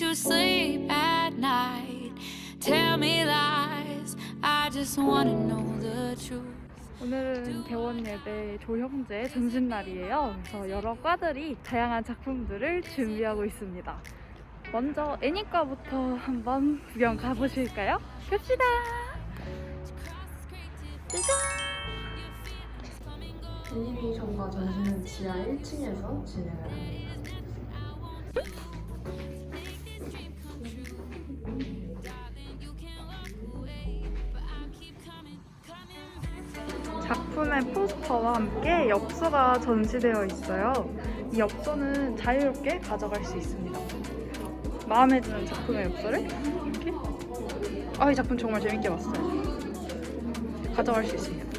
You sleep at night? Tell me lies. I just wanna know the truth. 오늘은 대원 예배 조형제 전신날이에요. 그래서 여러 과들이 다양한 작품들을 준비하고 있습니다. 먼저 애니과부터 한번 구경 가보실까요? 갑시다. 애니메이션과 전시는 지하 1층에서 진행을 합니다. 포스터와 함께 엽서가 전시되어 있어요. 이 엽서는 자유롭게 가져갈 수 있습니다. 마음에 드는 작품의 엽서를 이렇게 아, 이 작품 정말 재밌게 봤어요. 가져갈 수 있습니다.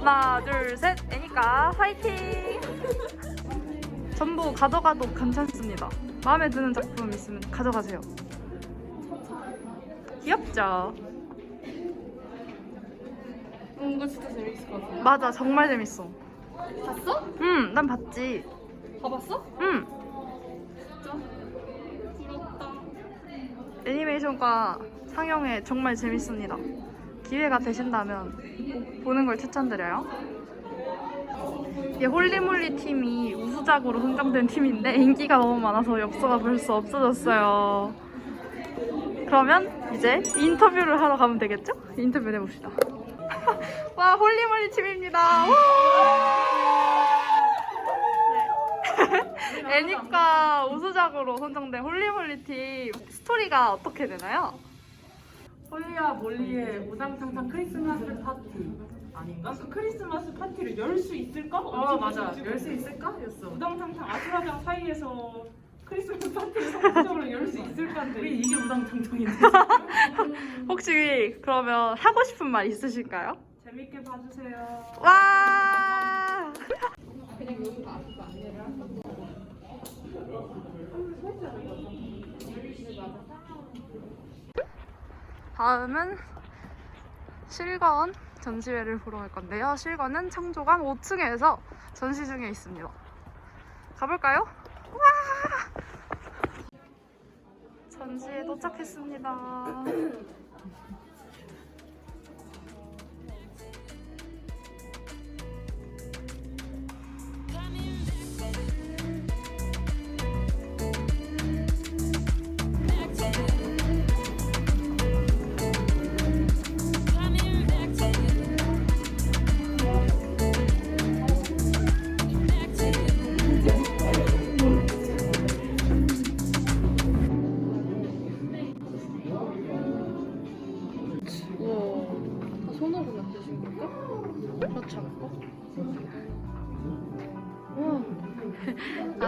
하나, 둘, 셋! 애니까 화이팅! 전부 가져가도 괜찮습니다. 마음에 드는 작품 있으면 가져가세요. 귀엽죠? 음, 이거 진짜 재밌을 것 같아. 맞아, 정말 재밌어. 봤어? 응, 난 봤지. 봐봤어? 응. 진짜? 부럽다. 애니메이션과 상영회 정말 재밌습니다. 기회가 되신다면 꼭 보는 걸 추천드려요. 이 홀리몰리 팀이 우수작으로 선정된 팀인데 인기가 너무 많아서 엽서가 벌써 없어졌어요. 그러면 이제 인터뷰를 하러 가면 되겠죠? 인터뷰 해봅시다. 와 홀리몰리 팀입니다. 우! 네. 애니까 우수작으로 선정된 홀리몰리 팀 스토리가 어떻게 되나요? 홀리와 몰리의 우당탕탕 크리스마스 파티 아닌가? 그 크리스마스 파티를 열 수 있을까? 어, 맞아. 열 수 있을까? 였어. 우당탕탕 아수라장 사이에서 크리스마스 파티를 성공적으로 열 수 있을까인데 우리 이게 우당탕탕인데 혹시 그러면 하고 싶은 말 있으실까요? 재밌게 봐주세요 와! 다음은 실건 전시회를 보러 갈 건데요. 실건은 창조관 5층에서 전시 중에 있습니다. 가볼까요? 와! 전시에 도착했습니다.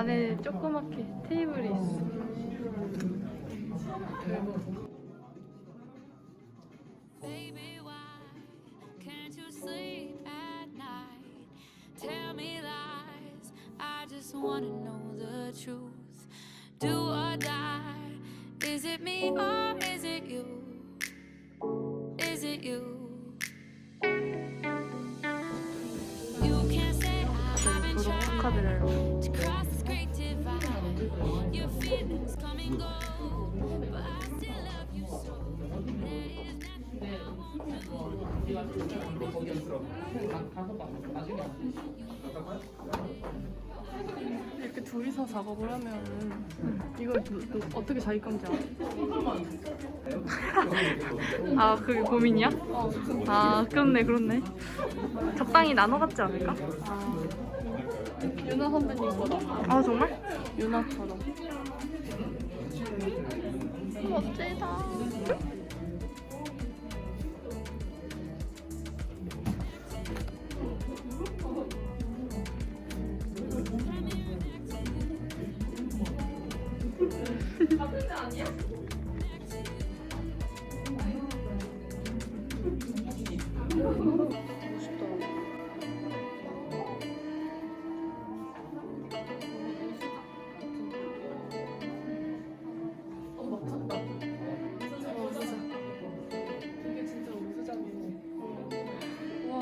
안에 조그맣게 테이블이 있어. 축하드려 이렇게 둘이서 작업을 하면 이거 너, 너 어떻게 자기 건지 알아? 아, 그게 고민이야? 아, 그렇네, 그렇네. 적당히 나눠 갖지 않을까? 유나 선배님 거다. 아, 정말? 유나처럼. 멋지다. 아니야?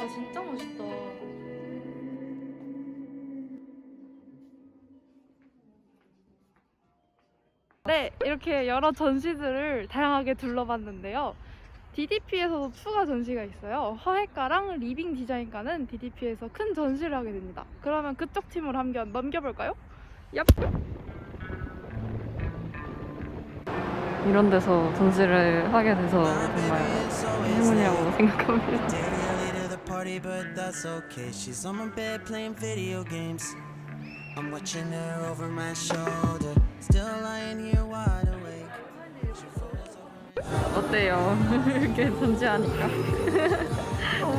진짜 멋있다. 네, 이렇게 여러 전시들을 다양하게 둘러봤는데요. DDP에서도 추가 전시가 있어요. 화해과랑 리빙 디자인과는 DDP에서 큰 전시를 하게 됩니다. 그러면 그쪽 팀으로 한번 넘겨볼까요? 얍! 이런 데서 전시를 하게 돼서 정말 행운이라고 생각합니다. Party, but that's okay. She's on my bed playing video games. I'm watching her over my shoulder, still lying here wide awake. She falls over. 어때요? 이렇게 전시하니까. 오,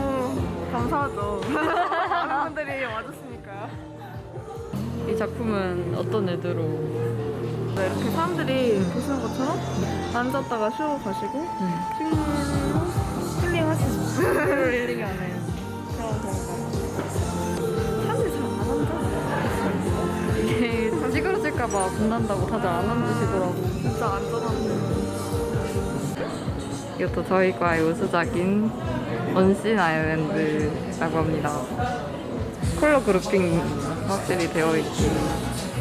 감사하죠. 많은 분들이 와줬으니까요. 이 작품은 어떤 의도로 네, 이렇게 사람들이 보시는 것처럼 앉았다가 쉬어 가시고 힐링하시는 힐링하는 그런 건가요? 사람들이 잘안 앉아. 이게 찌그러질까봐 겁난다고 다들 안 앉으시더라고. 진짜 안전한데. 이것도 저희 과의 우수작인 원신 아일랜드라고 합니다. 컬러 그룹핑 확실히 되어 있고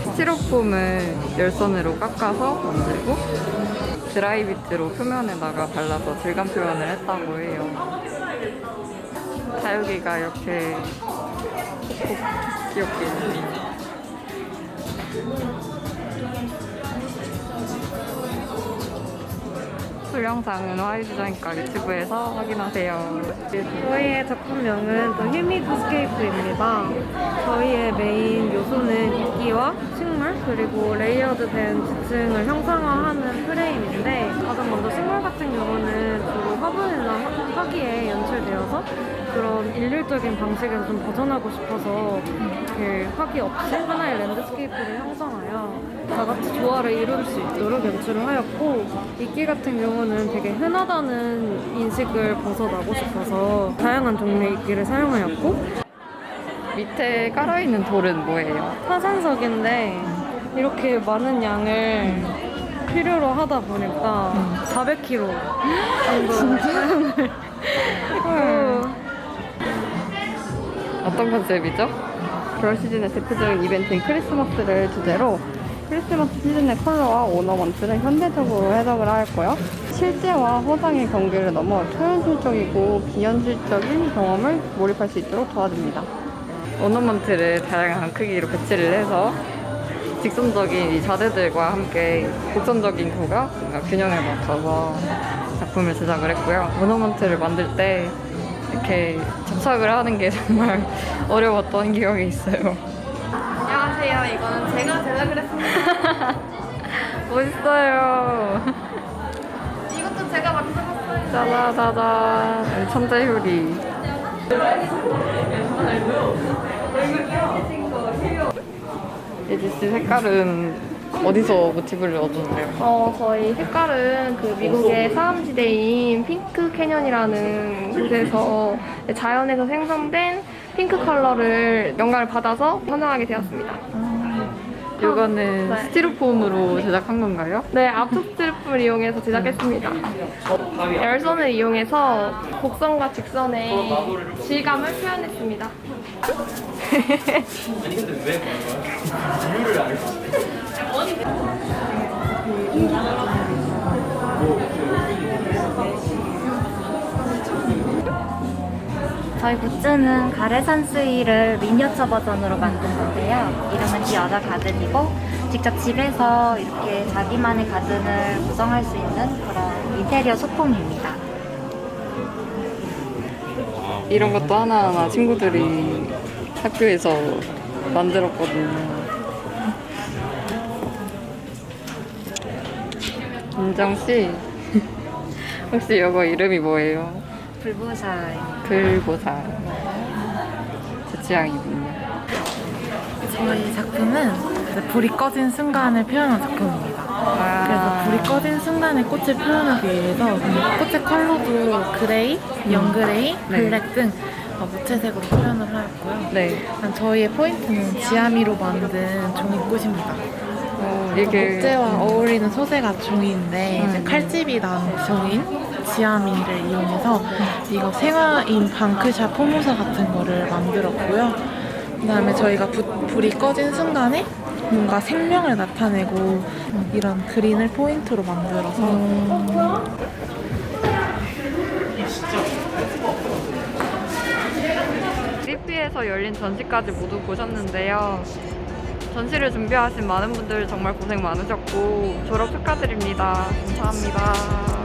스티로폼을 열선으로 깎아서 만들고 드라이비트로 표면에다가 발라서 질감 표현을 했다고 해요. 다육이가 이렇게 귀엽게 있네요. 술 영상은 화이디자인과 유튜브에서 확인하세요. 저희의 작품명은 더 휴미드스케이프입니다. 저희의 메인 요소는 이끼와 식물 그리고 레이어드된 지층을 형상화하는 일률적인 방식에서 좀 벗어나고 싶어서 이렇게 화기 없이 하나의 랜드스케이프를 형성하여 다 같이 조화를 이룰 수 있도록 연출을 하였고 이끼 같은 경우는 되게 흔하다는 인식을 벗어나고 싶어서 다양한 종류의 이끼를 사용하였고 밑에 깔아있는 돌은 뭐예요? 화산석인데 이렇게 많은 양을 필요로 하다 보니까 400kg 정도 사용을 어떤 컨셉이죠? 겨울 시즌의 대표적인 이벤트인 크리스마스를 주제로 크리스마스 시즌의 컬러와 오너먼트를 현대적으로 해석을 하였고요. 실제와 허상의 경계를 넘어 초현실적이고 비현실적인 경험을 몰입할 수 있도록 도와줍니다. 오너먼트를 다양한 크기로 배치를 해서 직선적인 이 자재들과 함께 곡선적인 구가 균형을 맞춰서 작품을 제작을 했고요. 오너먼트를 만들 때 이렇게 접착을 하는 게 정말 어려웠던 기억이 있어요. 안녕하세요. 이거는 제가 제작을 했습니다. 멋있어요. 이것도 제가 만들었어요. 짜자자잔. 천재 효리. 예지 씨 색깔은 어디서 모티브를 얻었나요? 어, 저희 색깔은 그 미국의 사암지대인 핑크 캐년이라는 곳에서 자연에서 생성된 핑크 컬러를 영감을 받아서 선정하게 되었습니다. 이거는 네. 스티로폼으로 제작한 건가요? 네, 아토스티로폼을 이용해서 제작했습니다. 열선을 이용해서 곡선과 직선의 질감을 표현했습니다. 저희 굿즈는 가레산스위를 미니어처 버전으로 만든 건데요. 이름은 디 어더 가든이고 직접 집에서 이렇게 자기만의 가든을 구성할 수 있는 그런 인테리어 소품입니다. 이런 것도 하나하나 친구들이 학교에서 만들었거든요. 민정 씨, 혹시 이거 이름이 뭐예요? 불보샤입니다. 글보살. 제 취향이군요. 저희 작품은 불이 꺼진 순간을 표현한 작품입니다. 그래서 불이 꺼진 순간에 꽃을 표현하기 위해서 꽃의 컬러도 그레이, 영그레이, 네. 블랙 등 어, 무채색으로 표현을 하였고요. 네. 저희의 포인트는 지아미로 만든 종이꽃입니다. 어, 이게 목재와 어울리는 소재가 종이인데 이제 음. 칼집이 난 종인 지아민을 이용해서 이거 생화인 방크샷 포모사 같은 거를 만들었고요. 그다음에 저희가 부- 불이 꺼진 순간에 뭔가 생명을 나타내고 이런 그린을 포인트로 만들어서 리피에서 열린 전시까지 모두 보셨는데요. 전시를 준비하신 많은 분들 정말 고생 많으셨고 졸업 축하드립니다. 감사합니다.